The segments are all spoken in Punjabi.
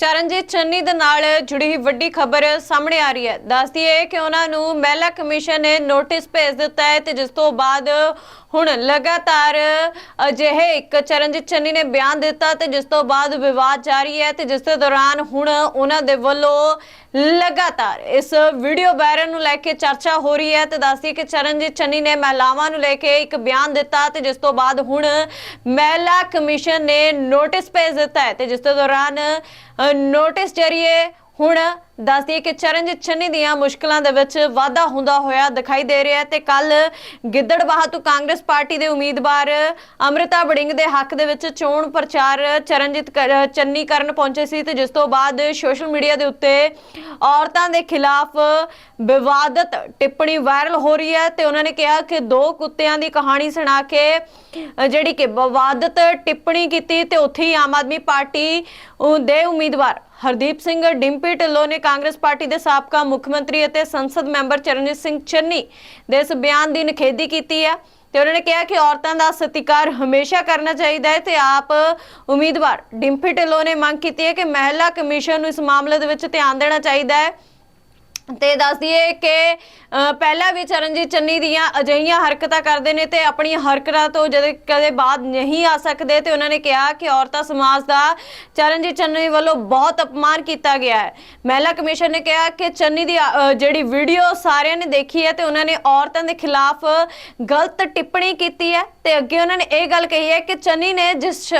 ਚਰਨਜੀਤ ਚੰਨੀ ਦੇ ਨਾਲ ਜੁੜੀ ਵੱਡੀ ਖਬਰ ਸਾਹਮਣੇ ਆ ਰਹੀ ਹੈ। ਦੱਸਦੀ ਹੈ ਕਿ ਉਹਨਾਂ ਨੂੰ ਮਹਿਲਾ ਕਮਿਸ਼ਨ ਨੇ ਨੋਟਿਸ ਭੇਜ ਦਿੱਤਾ ਹੈ ਤੇ ਜਿਸ ਤੋਂ ਬਾਅਦ ਹੁਣ ਲਗਾਤਾਰ ਅਜਿਹੇ ਇੱਕ ਚਰਨਜੀਤ ਚੰਨੀ ਨੇ ਬਿਆਨ ਦਿੱਤਾ ਤੇ ਜਿਸ ਤੋਂ ਬਾਅਦ ਵਿਵਾਦ ਜਾਰੀ ਹੈ ਤੇ ਜਿਸ ਦੇ ਦੌਰਾਨ ਹੁਣ ਉਹਨਾਂ ਦੇ ਵੱਲੋਂ ਲਗਾਤਾਰ ਇਸ ਵੀਡੀਓ ਵਾਇਰਲ ਨੂੰ ਲੈ ਕੇ ਚਰਚਾ ਹੋ ਰਹੀ ਹੈ ਤੇ ਦੱਸਦੀ ਕਿ ਚਰਨਜੀਤ ਚੰਨੀ ਨੇ ਮਹਿਲਾਵਾਂ ਨੂੰ ਲੈ ਕੇ ਇੱਕ ਬਿਆਨ ਦਿੱਤਾ ਤੇ ਜਿਸ ਤੋਂ ਬਾਅਦ ਹੁਣ ਮਹਿਲਾ ਕਮਿਸ਼ਨ ਨੇ ਨੋਟਿਸ ਭੇਜ ਦਿੱਤਾ ਹੈ ਤੇ ਜਿਸ ਦੇ ਦੌਰਾਨ ਅ, ਨੋਟਿਸ ਜਰੀਏ ਹੁਣ ਦੱਸਦੀ ਹੈ ਕਿ ਚਰਨਜੀਤ ਚੰਨੀ ਦੀਆਂ ਮੁਸ਼ਕਲਾਂ ਦੇ ਵਿੱਚ ਵਾਧਾ ਹੁੰਦਾ ਹੋਇਆ ਦਿਖਾਈ ਦੇ ਰਿਹਾ ਤੇ ਕੱਲ ਗਿੱਦੜਬਾਹਾ ਤੋਂ ਕਾਂਗਰਸ ਪਾਰਟੀ ਦੇ ਉਮੀਦਵਾਰ ਅੰਮ੍ਰਿਤਾ ਬੜਿੰਗ ਦੇ ਹੱਕ ਦੇ ਵਿੱਚ ਚੋਣ ਪ੍ਰਚਾਰ ਚਰਨਜੀਤ ਚੰਨੀ ਕਰਨ ਪਹੁੰਚੇ ਸੀ ਤੇ ਜਿਸ ਤੋਂ ਬਾਅਦ ਸੋਸ਼ਲ ਮੀਡੀਆ ਦੇ ਉੱਤੇ ਔਰਤਾਂ ਦੇ ਖਿਲਾਫ ਵਿਵਾਦਤ ਟਿੱਪਣੀ ਵਾਇਰਲ ਹੋ ਰਹੀ ਹੈ ਤੇ ਉਹਨਾਂ ਨੇ ਕਿਹਾ ਕਿ ਦੋ ਕੁੱਤਿਆਂ ਦੀ ਕਹਾਣੀ ਸੁਣਾ ਕੇ ਜਿਹੜੀ ਕਿ ਵਿਵਾਦਤ ਟਿੱਪਣੀ ਕੀਤੀ ਤੇ ਉੱਥੇ ਹੀ ਆਮ ਆਦਮੀ ਪਾਰਟੀ ਦੇ ਉਮੀਦਵਾਰ ਹਰਦੀਪ ਸਿੰਘ ਡਿੰਪੀ ਢਿੱਲੋਂ ਨੇ ਕਾਂਗਰਸ ਪਾਰਟੀ ਦੇ ਸਾਬਕਾ ਮੁੱਖ ਮੰਤਰੀ ਅਤੇ ਸੰਸਦ ਮੈਂਬਰ ਚਰਨਜੀਤ ਸਿੰਘ ਚੰਨੀ ਦੇ ਇਸ ਬਿਆਨ ਦੀ ਨਿਖੇਧੀ ਕੀਤੀ ਹੈ ਤੇ ਉਹਨਾਂ ਨੇ ਕਿਹਾ ਕਿ ਔਰਤਾਂ ਦਾ ਸਤਿਕਾਰ ਹਮੇਸ਼ਾ ਕਰਨਾ ਚਾਹੀਦਾ ਹੈ ਤੇ ਆਪ ਉਮੀਦਵਾਰ ਡਿੰਪੀ ਢਿੱਲੋਂ ਨੇ ਮੰਗ ਕੀਤੀ ਹੈ ਕਿ ਮਹਿਲਾ ਕਮਿਸ਼ਨ ਨੂੰ ਇਸ ਮਾਮਲੇ ਦੇ ਵਿੱਚ ਧਿਆਨ ਦੇਣਾ ਚਾਹੀਦਾ ਹੈ। ਤੇ ਦੱਸ ਦਈਏ ਕਿ ਪਹਿਲਾਂ ਵੀ ਚਰਨਜੀਤ ਚੰਨੀ ਦੀਆਂ ਅਜਿਹੀਆਂ ਹਰਕਤਾਂ ਕਰਦੇ ਨੇ ਤੇ ਆਪਣੀਆਂ ਹਰਕਤਾਂ ਤੋਂ ਜਦ ਕਦੇ ਬਾਅਦ ਨਹੀਂ ਆ ਸਕਦੇ ਤੇ ਉਹਨਾਂ ਨੇ ਕਿਹਾ ਕਿ ਔਰਤਾਂ ਸਮਾਜ ਦਾ ਚਰਨਜੀਤ ਚੰਨੀ ਵੱਲੋਂ ਬਹੁਤ ਅਪਮਾਨ ਕੀਤਾ ਗਿਆ ਹੈ। ਮਹਿਲਾ ਕਮਿਸ਼ਨ ਨੇ ਕਿਹਾ ਕਿ ਚੰਨੀ ਦੀ ਜਿਹੜੀ ਵੀਡੀਓ ਸਾਰਿਆਂ ਨੇ ਦੇਖੀ ਹੈ ਤੇ ਉਹਨਾਂ ਨੇ ਔਰਤਾਂ ਦੇ ਖਿਲਾਫ ਗਲਤ ਟਿੱਪਣੀ ਕੀਤੀ ਹੈ ਤੇ ਅੱਗੇ ਉਹਨਾਂ ਨੇ ਇਹ ਗੱਲ ਕਹੀ ਹੈ ਕਿ ਚੰਨੀ ਨੇ ਜਿਸ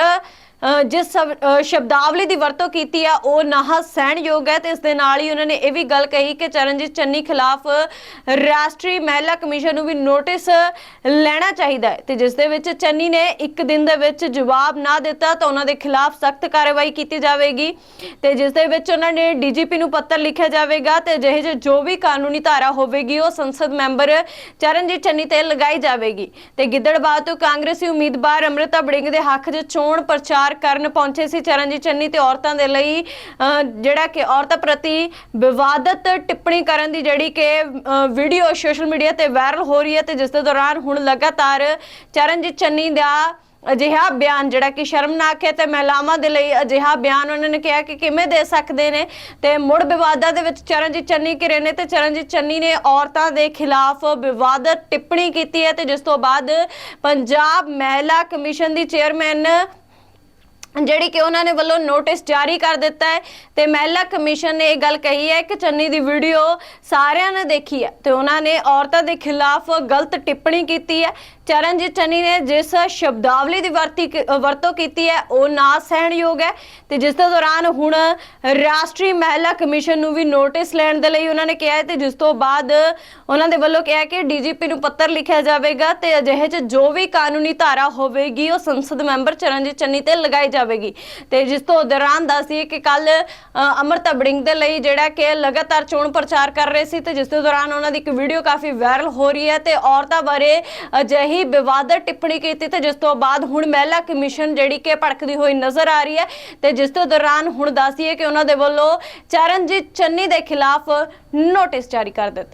ਜਿਸ ਸ਼ਬਦਾਵਲੀ ਦੀ ਵਰਤੋਂ ਕੀਤੀ ਆ, ਉਹ ਨਾ ਸਹਿਣਯੋਗ ਹੈ ਤੇ ਇਸ ਦੇ ਨਾਲ ਹੀ ਉਹਨਾਂ ਨੇ ਇਹ ਵੀ ਗੱਲ ਕਹੀ ਕਿ ਚਰਨਜੀਤ ਚੰਨੀ ਖਿਲਾਫ ਰਾਸ਼ਟਰੀ ਮਹਿਲਾ ਕਮਿਸ਼ਨ ਨੂੰ ਵੀ ਨੋਟਿਸ ਲੈਣਾ ਚਾਹੀਦਾ ਹੈ ਤੇ ਜਿਸ ਦੇ ਵਿੱਚ ਚੰਨੀ ਨੇ ਇੱਕ ਦਿਨ ਦੇ ਵਿੱਚ ਜਵਾਬ ਨਾ ਦਿੱਤਾ ਤਾਂ ਉਹਨਾਂ ਦੇ ਖਿਲਾਫ ਸਖਤ ਕਾਰਵਾਈ ਕੀਤੀ ਜਾਵੇਗੀ ਤੇ ਜਿਸ ਦੇ ਵਿੱਚ ਉਹਨਾਂ ਨੇ ਡੀਜੀਪੀ ਨੂੰ ਪੱਤਰ ਲਿਖਿਆ ਜਾਵੇਗਾ ਤੇ ਜਿਹੇ ਜਿਹੇ ਜੋ ਵੀ ਕਾਨੂੰਨੀ ਧਾਰਾ ਹੋਵੇਗੀ, ਉਹ ਸੰਸਦ ਮੈਂਬਰ ਚਰਨਜੀਤ ਚੰਨੀ ਤੇ ਲਗਾਈ ਜਾਵੇਗੀ। ਤੇ ਗਿੱਦੜਬਾਹ ਤੋਂ ਕਾਂਗਰਸੀ ਉਮੀਦਵਾਰ ਅੰਮ੍ਰਿਤਾ ਬੜਿੰਗ ਦੇ ਹੱਕ 'ਚ ਚੋਣ ਪ੍ਰਚਾਰ ਕਰਨ ਪਹੁੰਚੇ ਸੀ ਚਰਨਜੀਤ ਚੰਨੀ ਤੇ ਔਰਤਾਂ ਦੇ ਲਈ ਅਹ, ਜਿਹੜਾ ਕਿ ਔਰਤਾਂ ਪ੍ਰਤੀ ਵਿਵਾਦਤ ਟਿੱਪਣੀ ਕਰਨ ਦੀ ਜਿਹੜੀ ਕਿ ਵੀਡੀਓ ਸੋਸ਼ਲ ਮੀਡੀਆ ਤੇ ਵਾਇਰਲ ਹੋ ਰਹੀ ਹੈ ਤੇ ਜਿਸ ਦੇ ਦੌਰਾਨ ਹੁਣ ਲਗਾਤਾਰ ਚਰਨਜੀਤ ਚੰਨੀ ਦਾ ਅਜਿਹਾ ਬਿਆਨ ਜਿਹੜਾ ਕਿ ਸ਼ਰਮਨਾਕ ਹੈ ਤੇ ਮਹਿਲਾਵਾਂ ਦੇ ਲਈ ਅਜਿਹਾ ਬਿਆਨ ਉਹਨਾਂ ਨੇ ਕਿਹਾ ਕਿ ਕਿਵੇਂ ਦੇ ਸਕਦੇ ਨੇ ਤੇ ਮੁੜ ਵਿਵਾਦਾਂ ਦੇ ਵਿੱਚ ਚਰਨਜੀਤ ਚੰਨੀ ਘਿਰੇ ਨੇ ਤੇ ਚਰਨਜੀਤ ਚੰਨੀ ਨੇ ਔਰਤਾਂ ਦੇ ਖਿਲਾਫ ਵਿਵਾਦਤ ਟਿੱਪਣੀ ਕੀਤੀ ਹੈ ਤੇ ਜਿਸ ਤੋਂ ਬਾਅਦ ਪੰਜਾਬ ਮਹਿਲਾ ਕਮਿਸ਼ਨ ਦੀ ਚੇਅਰਮੈਨ ਜਿਹੜੀ ਕਿ ਉਹਨਾਂ ਨੇ ਵੱਲੋਂ ਨੋਟਿਸ ਜਾਰੀ ਕਰ ਦਿੱਤਾ ਹੈ ਤੇ ਮਹਿਲਾ ਕਮਿਸ਼ਨ ਨੇ ਇਹ ਗੱਲ ਕਹੀ ਹੈ ਕਿ ਚੰਨੀ ਦੀ ਵੀਡੀਓ ਸਾਰਿਆਂ ਨੇ ਦੇਖੀ ਹੈ ਤੇ ਉਹਨਾਂ ਨੇ ਔਰਤਾਂ ਦੇ ਖਿਲਾਫ ਗਲਤ ਟਿੱਪਣੀ ਕੀਤੀ ਹੈ। ਚਰਨਜੀਤ ਚੰਨੀ ਨੇ ਜਿਸ ਸ਼ਬਦਾਵਲੀ ਦੀ ਵਰਤੀ ਵਰਤੋਂ ਕੀਤੀ ਹੈ, ਉਹ ਨਾ ਸਹਿਣਯੋਗ ਹੈ ਤੇ ਜਿਸ ਦੇ ਦੌਰਾਨ ਹੁਣ ਰਾਸ਼ਟਰੀ ਮਹਿਲਾ ਕਮਿਸ਼ਨ ਨੂੰ ਵੀ ਨੋਟਿਸ ਲੈਣ ਦੇ ਲਈ ਉਹਨਾਂ ਨੇ ਕਿਹਾ ਹੈ ਤੇ ਜਿਸ ਤੋਂ ਬਾਅਦ ਉਹਨਾਂ ਦੇ ਵੱਲੋਂ ਕਿਹਾ ਕਿ ਡੀਜੀਪੀ ਨੂੰ ਪੱਤਰ ਲਿਖਿਆ ਜਾਵੇਗਾ ਤੇ ਅਜਿਹੇ ਚ ਜੋ ਵੀ ਕਾਨੂੰਨੀ ਧਾਰਾ ਹੋਵੇਗੀ, ਉਹ ਸੰਸਦ ਮੈਂਬਰ ਚਰਨਜੀਤ ਚੰਨੀ ਤੇ ਲਗਾਈ ਜਾਵੇਗੀ। ਤੇ ਜਿਸ ਤੋਂ ਦੌਰਾਨ ਦੱਸਦੀ ਕਿ ਕੱਲ ਅਮਰਤਾ ਬੜਿੰਗ ਦੇ ਲਈ ਜਿਹੜਾ ਕਿ ਲਗਾਤਾਰ ਚੋਣ ਪ੍ਰਚਾਰ ਕਰ ਰਹੇ ਸੀ ਤੇ ਜਿਸ ਦੇ ਦੌਰਾਨ ਉਹਨਾਂ ਦੀ ਇੱਕ ਵੀਡੀਓ ਕਾਫੀ ਵਾਇਰਲ ਹੋ ਰਹੀ ਹੈ ਤੇ ਔਰਤਾਂ ਬਾਰੇ ਅਜਿਹੀ ਵਿਵਾਦਤ ਟਿੱਪਣੀ ਕੀਤੀ ਤੇ ਜਿਸ ਤੋਂ ਬਾਅਦ ਹੁਣ ਮਹਿਲਾ ਕਮਿਸ਼ਨ ਜਿਹੜੀ ਕਿ ਭੜਕਦੀ ਹੋਈ ਨਜ਼ਰ ਆ ਰਹੀ ਹੈ ਤੇ ਜਿਸ ਤੋਂ ਦੌਰਾਨ ਹੁਣ ਦੱਸਦੀ ਹੈ ਕਿ ਉਹਨਾਂ ਦੇ ਵੱਲੋਂ ਚਰਨਜੀਤ ਚੰਨੀ ਦੇ ਖਿਲਾਫ ਨੋਟਿਸ ਜਾਰੀ ਕਰ ਦਿੱਤਾ।